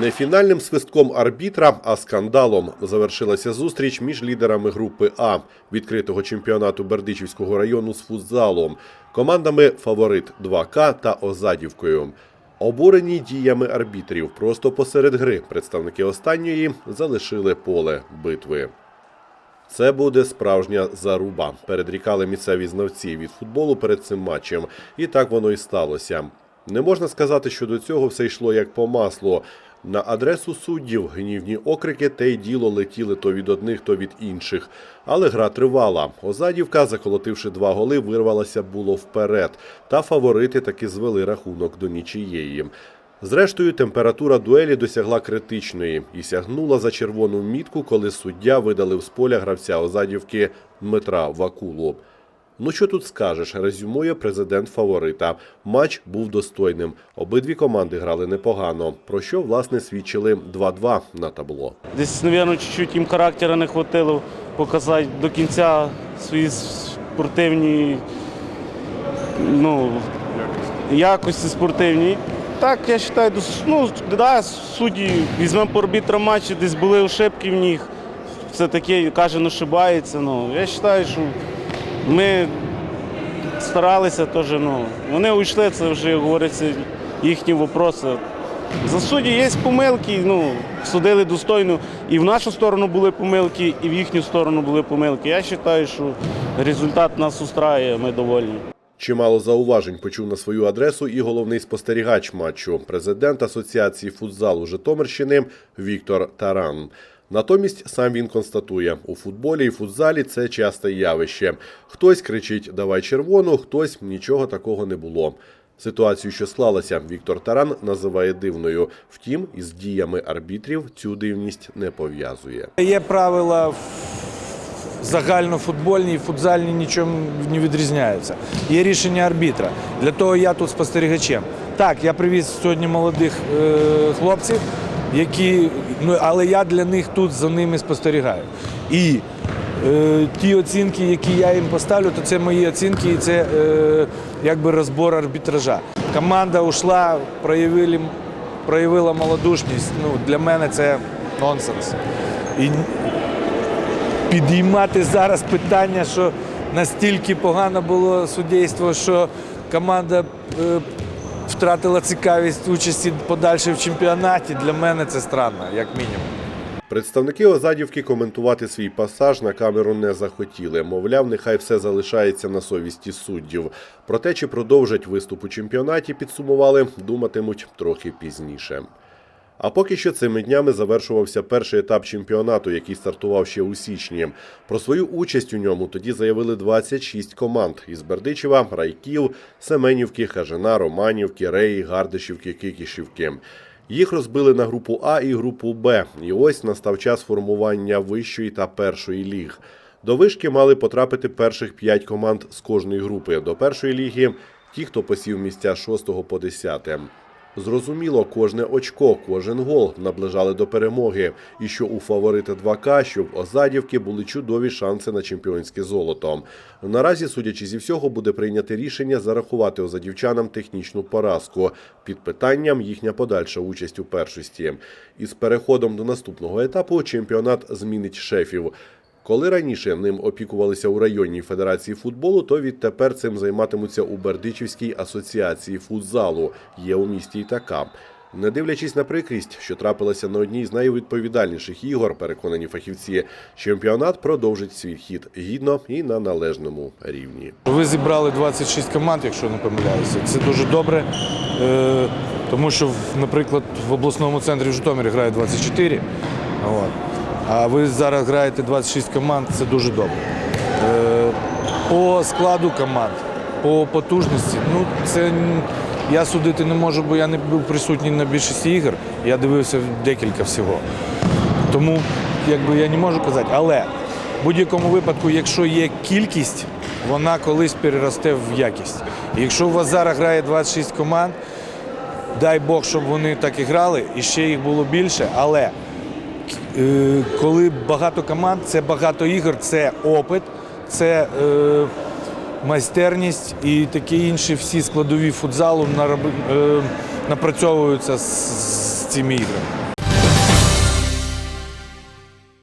Не фінальним свистком арбітра, а скандалом завершилася зустріч між лідерами групи А відкритого чемпіонату Бердичівського району з футзалом, командами Фаворит 2К та Озадівкою. Обурені діями арбітрів просто посеред гри представники останньої залишили поле битви. Це буде справжня заруба. Передрікали місцеві знавці від футболу перед цим матчем, і так воно і сталося. Не можна сказати, що до цього все йшло як по маслу. На адресу суддів гнівні окрики те й діло летіли то від одних, то від інших. Але гра тривала. Озадівка, заколотивши два голи, вирвалася було вперед. Та фаворити таки звели рахунок до нічиєї. Зрештою, температура дуелі досягла критичної і сягнула за червону мітку, коли суддя видалив з поля гравця Озадівки Дмитра Вакулу. Ну що тут скажеш, резюмує президент фаворита. Матч був достойним. Обидві команди грали непогано, про що власне свідчили 2-2 на табло. Десь, мабуть, чуть-чуть їм характера не хватило показати до кінця свої спортивні ну, якості спортивні. Так, я вважаю, ну, да, судді візьмемо по арбітрам матчі, десь були ошибки в них. Все таке, кожен ошибається. Ну, я вважаю, що ми старалися теж. Ну, вони уйшли, це вже, як говориться, їхні вопроси. За судді є помилки, ну, судили достойно. І в нашу сторону були помилки, і в їхню сторону були помилки. Я вважаю, що результат нас устраює, ми довольні. Чимало зауважень почув на свою адресу і головний спостерігач матчу, президент Асоціації футзалу Житомирщини Віктор Таран. Натомість сам він констатує, у футболі і футзалі це часте явище. Хтось кричить Давай червону, хтось нічого такого не було. Ситуацію, що склалася, Віктор Таран називає дивною. Втім, із діями арбітрів цю дивність не пов'язує. Є правила загальнофутбольні і футзальні нічим не відрізняються. Є рішення арбітра. Для того я тут спостерігачем. Так, я привіз сьогодні молодих е, хлопців, які, ну, але я для них тут за ними спостерігаю. І е, ті оцінки, які я їм поставлю, то це мої оцінки і це е, якби розбор арбітража. Команда ушла, проявили, проявила малодушність. Ну, для мене це нонсенс. І підіймати зараз питання, що настільки погано було суддейство, що команда е, втратила цікавість участі подальше в чемпіонаті. Для мене це странно, як мінімум. Представники Озадівки коментувати свій пасаж на камеру не захотіли. Мовляв, нехай все залишається на совісті суддів. Про те, чи продовжать виступ у чемпіонаті, підсумували, думатимуть трохи пізніше. А поки що цими днями завершувався перший етап чемпіонату, який стартував ще у січні. Про свою участь у ньому тоді заявили 26 команд із Бердичева, Райків, Семенівки, Хажина, Романівки, Реї, Гардишівки, Кикішівки. Їх розбили на групу А і групу Б. І ось настав час формування вищої та першої ліг. До вишки мали потрапити перших п'ять команд з кожної групи. До першої ліги ті, хто посів місця 6 по 10. Зрозуміло, кожне очко, кожен гол наближали до перемоги, і що у фаворита 2К, що в Озадівки були чудові шанси на чемпіонське золото. Наразі, судячи зі всього, буде прийняте рішення зарахувати озадівчанам технічну поразку під питанням їхня подальша участь у першості. Із переходом до наступного етапу чемпіонат змінить шефів. Коли раніше ним опікувалися у районній федерації футболу, то відтепер цим займатимуться у Бердичівській асоціації футзалу. Є у місті і така. Не дивлячись на прикрість, що трапилася на одній з найвідповідальніших ігор, переконані фахівці, чемпіонат продовжить свій хід гідно і на належному рівні. Ви зібрали 26 команд, якщо не помиляюся. Це дуже добре, е, тому що, наприклад, в обласному центрі в Житомирі грає 24. А ви зараз граєте 26 команд, це дуже добре. Е, По складу команд, по потужності, ну це я судити не можу, бо я не був присутній на більшості ігор. Я дивився декілька всього. Тому якби я не можу казати. Але в будь-якому випадку, якщо є кількість, вона колись переросте в якість. І якщо у вас зараз грає 26 команд, дай Бог, щоб вони так і грали, і ще їх було більше. Але коли багато команд, це багато ігор, це опит, це е, майстерність і такі інші всі складові футзалу е, напрацьовуються з, з цими іграми.